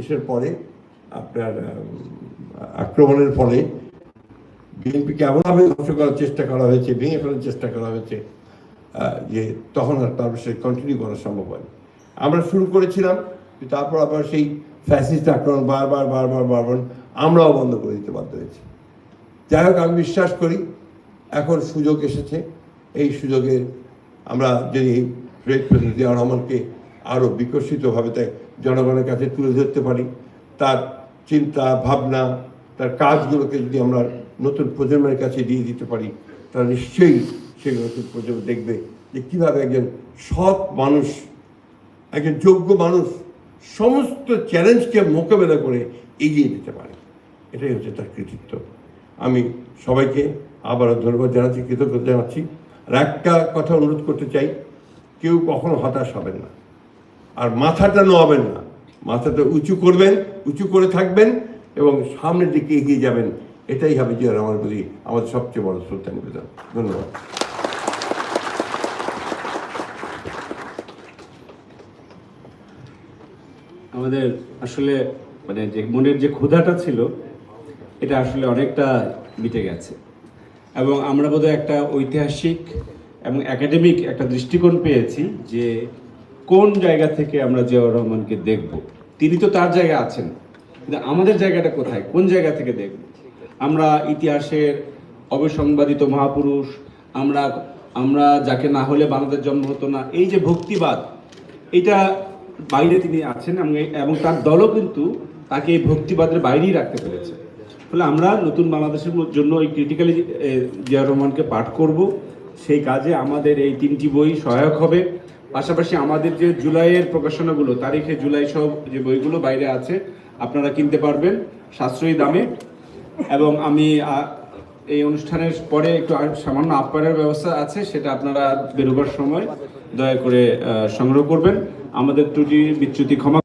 এসের পরে, আপনার আক্রমণের ফলে বিএনপিকে এমনভাবে ধ্বংস করার চেষ্টা করা হয়েছে, ভেঙে ফেলার চেষ্টা করা হয়েছে যে তখন আর তার সে কন্টিনিউ করা সম্ভব হয় আমরা শুরু করেছিলাম তারপর আবার সেই ফ্যাসিস্ট আক্রমণ বারবার বারবার বারবার আমরাও বন্ধ করে দিতে বাধ্য হয়েছি। যাই হোক, আমি বিশ্বাস করি, এখন সুযোগ এসেছে। এই সুযোগে আমরা যদি প্রেসিডেন্ট জিয়া রহমানকে আরও বিকশিতভাবে তাই জনগণের কাছে তুলে ধরতে পারি। তার চিন্তা, ভাবনা, তার কাজগুলোকে যদি আমরা নতুন প্রজন্মের কাছে দিয়ে দিতে পারি তারা নিশ্চয়ই সেই নতুন প্রজন্ম দেখবে যে কীভাবে একজন সৎ মানুষ, একজন যোগ্য মানুষ সমস্ত চ্যালেঞ্জকে মোকাবেলা করে এগিয়ে দিতে পারে। এটাই হচ্ছে তার কৃতিত্ব। আমি সবাইকে আবারও ধন্যবাদ জানাচ্ছি, কৃতজ্ঞতা জানাচ্ছি। আর একটা কথা অনুরোধ করতে চাই, কেউ কখনো হতাশ হবেন না। আর মাথাটা নোয়াবেন না। মাথাটা উঁচু করবেন, উঁচু করে থাকবেন এবং সামনের দিকে এগিয়ে যাবেন। এটাই হবে যে আমার প্রতি আমাদের সবচেয়ে বড় শ্রদ্ধা নিবেদন। ধন্যবাদ। আমাদের আসলে মানে যে মনের যে ক্ষুধাটা ছিল, এটা আসলে অনেকটা মিটে গেছে। এবং আমরা বোধহয় একটা ঐতিহাসিক এবং একাডেমিক একটা দৃষ্টিকোণ পেয়েছি যে কোন জায়গা থেকে আমরা জিয়াউর রহমানকে দেখব? তিনি তো তার জায়গায় আছেন। কিন্তু আমাদের জায়গাটা কোথায়? কোন জায়গা থেকে দেখব? আমরা ইতিহাসের অবিসংবাদিত মহাপুরুষ, আমরা আমরা যাকে না হলে বাংলাদেশ জন্ম হতো না। এই যে ভক্তিবাদ, এটা বাইরে তিনি আছেন এবং তার দলও কিন্তু তাকে এই ভক্তিবাদের বাইরেই রাখতে পেরেছে। ফলে আমরা নতুন বাংলাদেশের জন্য এই ক্রিটিক্যালি জিয়াউর রহমানকে পাঠ করব। সেই কাজে আমাদের এই তিনটি বই সহায়ক হবে। পাশাপাশি আমাদের যে জুলাইয়ের প্রকাশনাগুলো, তারিখে জুলাই সব যে বইগুলো বাইরে আছে, আপনারা কিনতে পারবেন সাশ্রয়ী দামে। এবং আমি এই অনুষ্ঠানের পরে একটু সামান্য আপ্যায়নের ব্যবস্থা আছে, সেটা আপনারা বেরোবার সময় দয়া করে সংগ্রহ করবেন। আমাদের ত্রুটি বিচ্যুতি ক্ষমা